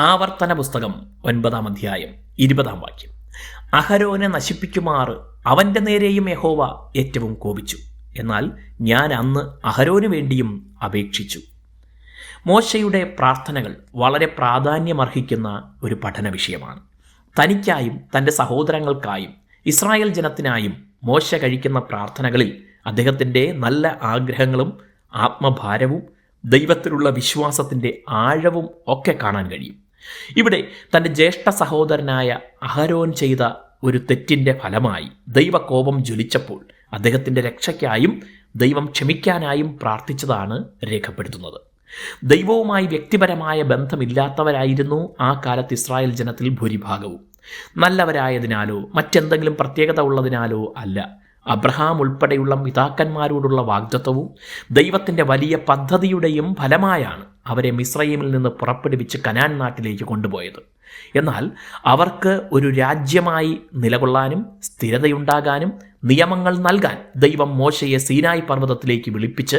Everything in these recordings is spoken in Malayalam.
ആവർത്തന പുസ്തകം ഒൻപതാം അധ്യായം ഇരുപതാം വാക്യം. അഹരോനെ നശിപ്പിക്കുമാറ് അവന്റെ നേരെയും യഹോവ ഏറ്റവും കോപിച്ചു. എന്നാൽ ഞാൻ അന്ന് അഹരോനു വേണ്ടിയും അപേക്ഷിച്ചു. മോശയുടെ പ്രാർത്ഥനകൾ വളരെ പ്രാധാന്യമർഹിക്കുന്ന ഒരു പഠന വിഷയമാണ്. തനിക്കായും തന്റെ സഹോദരങ്ങൾക്കായും ഇസ്രായേൽ ജനത്തിനായും മോശ കഴിക്കുന്ന പ്രാർത്ഥനകളിൽ അദ്ദേഹത്തിന്റെ നല്ല ആഗ്രഹങ്ങളും ആത്മഭാരവും ദൈവത്തിലുള്ള വിശ്വാസത്തിന്റെ ആഴവും ഒക്കെ കാണാൻ കഴിയും. ഇവിടെ തന്റെ ജ്യേഷ്ഠ സഹോദരനായ അഹരോൻ ചെയ്ത ഒരു തെറ്റിന്റെ ഫലമായി ദൈവകോപം ജ്വലിച്ചപ്പോൾ അദ്ദേഹത്തിന്റെ രക്ഷയ്ക്കായും ദൈവം ക്ഷമിക്കാനായും പ്രാർത്ഥിച്ചതാണ് രേഖപ്പെടുത്തുന്നത്. ദൈവവുമായി വ്യക്തിപരമായ ബന്ധമില്ലാത്തവരായിരുന്നു ആ കാലത്ത് ഇസ്രായേൽ ജനത്തിൽ ഭൂരിഭാഗവും. നല്ലവരായതിനാലോ മറ്റെന്തെങ്കിലും പ്രത്യേകത ഉള്ളതിനാലോ അല്ല. അബ്രഹാം ഉൾപ്പെടെയുള്ള പിതാക്കന്മാരോടുള്ള വാഗ്ദത്വവും ദൈവത്തിന്റെ വലിയ പദ്ധതിയുടെയും ഫലമായാണ് അവരെ മിശ്രയിമിൽ നിന്ന് പുറപ്പെടുവിച്ച് കനാൻ നാട്ടിലേക്ക് കൊണ്ടുപോയത്. എന്നാൽ അവർക്ക് ഒരു രാജ്യമായി നിലകൊള്ളാനും സ്ഥിരതയുണ്ടാകാനും നിയമങ്ങൾ നൽകാൻ ദൈവം മോശയെ സീനായി പർവതത്തിലേക്ക് വിളിപ്പിച്ച്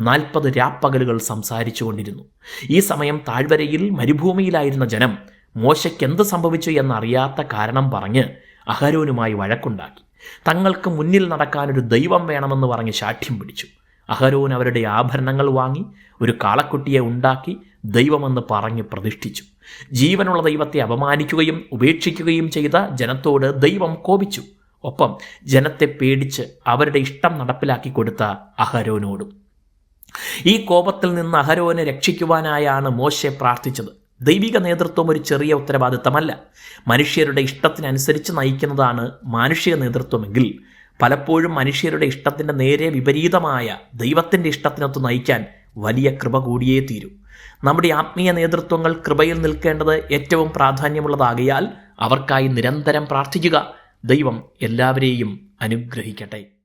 നാൽപ്പത് രാപ്പകലുകൾ സംസാരിച്ചു കൊണ്ടിരുന്നു. ഈ സമയം താഴ്വരയിൽ മരുഭൂമിയിലായിരുന്ന ജനം മോശയ്ക്ക് എന്ത് സംഭവിച്ചു എന്നറിയാത്ത കാരണം പറഞ്ഞ് അഹരോനുമായി വഴക്കുണ്ടാക്കി. തങ്ങൾക്ക് മുന്നിൽ നടക്കാനൊരു ദൈവം വേണമെന്ന് പറഞ്ഞ് ശാഠ്യം പിടിച്ചു. അഹരോൻ അവരുടെ ആഭരണങ്ങൾ വാങ്ങി ഒരു കാളക്കുട്ടിയെ ഉണ്ടാക്കി ദൈവമെന്ന് പറഞ്ഞ് പ്രതിഷ്ഠിച്ചു. ജീവനുള്ള ദൈവത്തെ അപമാനിക്കുകയും ഉപേക്ഷിക്കുകയും ചെയ്ത ജനത്തോട് ദൈവം കോപിച്ചു. ഒപ്പം ജനത്തെ പേടിച്ച് അവരുടെ ഇഷ്ടം നടപ്പിലാക്കി കൊടുത്ത അഹരോനോടും. ഈ കോപത്തിൽ നിന്ന് അഹരോനെ രക്ഷിക്കുവാനായാണ് മോശെ പ്രാർത്ഥിച്ചത്. ദൈവിക നേതൃത്വം ഒരു ചെറിയ ഉത്തരവാദിത്തമല്ല. മനുഷ്യരുടെ ഇഷ്ടത്തിനനുസരിച്ച് നയിക്കുന്നതാണ് മാനുഷിക നേതൃത്വമെങ്കിൽ പലപ്പോഴും മനുഷ്യരുടെ ഇഷ്ടത്തിന്റെ നേരെ വിപരീതമായ ദൈവത്തിന്റെ ഇഷ്ടത്തിനൊത്ത് നയിക്കാൻ വലിയ കൃപ കൂടിയേ തീരൂ. നമ്മുടെ ആത്മീയ നേതൃത്വങ്ങൾ കൃപയിൽ നിൽക്കേണ്ടത് ഏറ്റവും പ്രാധാന്യമുള്ളതാകയാൽ അവർക്കായി നിരന്തരം പ്രാർത്ഥിക്കുക ദൈവം എല്ലാവരെയും അനുഗ്രഹിക്കട്ടെ.